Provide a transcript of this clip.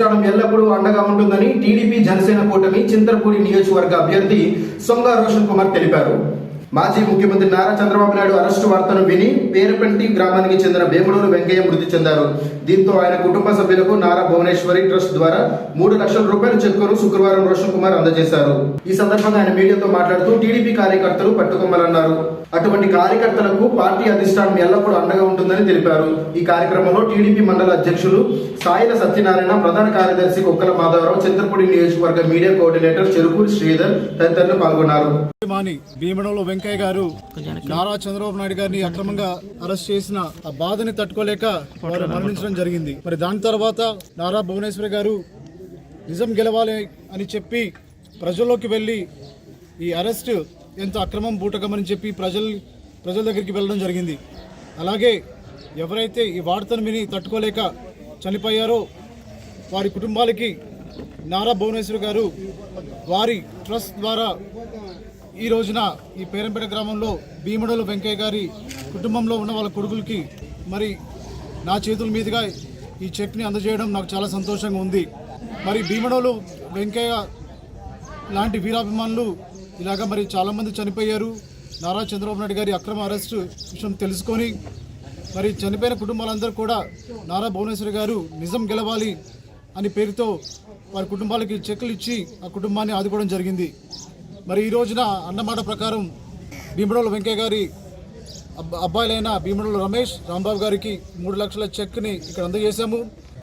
రాష్ట్రం ఎల్లప్పుడూ అండగా ఉంటుందని టీడీపీ జనసేన కూటమి చింతలపూడి నియోజకవర్గ అభ్యర్థి సొంగ రోషన్ కుమార్ తెలిపారు. మాజీ ముఖ్యమంత్రి నారా చంద్రబాబు నాయుడు అరెస్టు వార్తను విని పేరుపెంటి గ్రామానికి చెందిన వేముడూరు వెంకయ్య మృతి చెందారు. దీంతో ఆయన కుటుంబ సభ్యులకు నారా భువనేశ్వరి ట్రస్ట్ ద్వారా మూడు లక్షల రూపాయల చెక్కును శుక్రవారం రోషన్ కుమార్ అందజేశారు. ఈ సందర్భంగా ఆయన మీడియాతో మాట్లాడుతూ టీడీపీ కార్యకర్తలు పట్టుకొమ్మలన్నారు. అటువంటి కార్యకర్తలకు పార్టీ అధిష్టానం ఎల్లప్పుడూ అండగా ఉంటుందని తెలిపారు. ఈ కార్యక్రమంలో టీడీపీ మండల అధ్యక్షులు సాయిల సత్యనారాయణ ప్రధాన కార్యదర్శి కుక్కల మాధవరావు చంద్రపూడి నియోజకవర్గ మీడియా కోఆర్డినేటర్ చెరుకూరి శ్రీధర్ తదితరులు పాల్గొన్నారు. భీమడంలో వెంకయ్య గారు నారా చంద్రబాబు నాయుడు గారిని అక్రమంగా అరెస్ట్ చేసిన ఆ బాధని తట్టుకోలేక వారు మరణించడం జరిగింది. మరి దాని తర్వాత నారా భువనేశ్వరి గారు నిజం గెలవాలి అని చెప్పి ప్రజల్లోకి వెళ్ళి ఈ అరెస్ట్ ఎంత అక్రమం బూటకమని చెప్పి ప్రజల ప్రజల దగ్గరికి వెళ్ళడం జరిగింది. అలాగే ఎవరైతే ఈ వార్తను విని తట్టుకోలేక చనిపోయారో వారి కుటుంబాలకి నారా భువనేశ్వర్ గారు వారి ట్రస్ట్ ద్వారా ఈ రోజున ఈ పేరంపేట గ్రామంలో భీమడోలు వెంకయ్య గారి కుటుంబంలో ఉన్న వాళ్ళ కొడుకులకి మరి నా చేతుల మీదుగా ఈ చెక్ని అందజేయడం నాకు చాలా సంతోషంగా ఉంది. మరి భీమడోలు వెంకయ్య లాంటి వీరాభిమానులు ఇలాగ మరి చాలామంది చనిపోయారు. నారా చంద్రబాబు నాయుడు గారి అక్రమ అరెస్టు విషయం తెలుసుకొని మరి చనిపోయిన కుటుంబాలందరూ కూడా నారా భువనేశ్వరి గారు నిజం గెలవాలి అని పేరుతో వారి కుటుంబాలకి చెక్కులు ఇచ్చి ఆ కుటుంబాన్ని ఆదుకోవడం జరిగింది. మరి ఈ రోజున అన్నమాట ప్రకారం భీమడోల వెంకయ్య గారి అబ్బ- అబ్బాయిలైన భీమడోల రమేష్ రాంబాబు గారికి మూడు లక్షల చెక్ని ఇక్కడ అందజేశాము.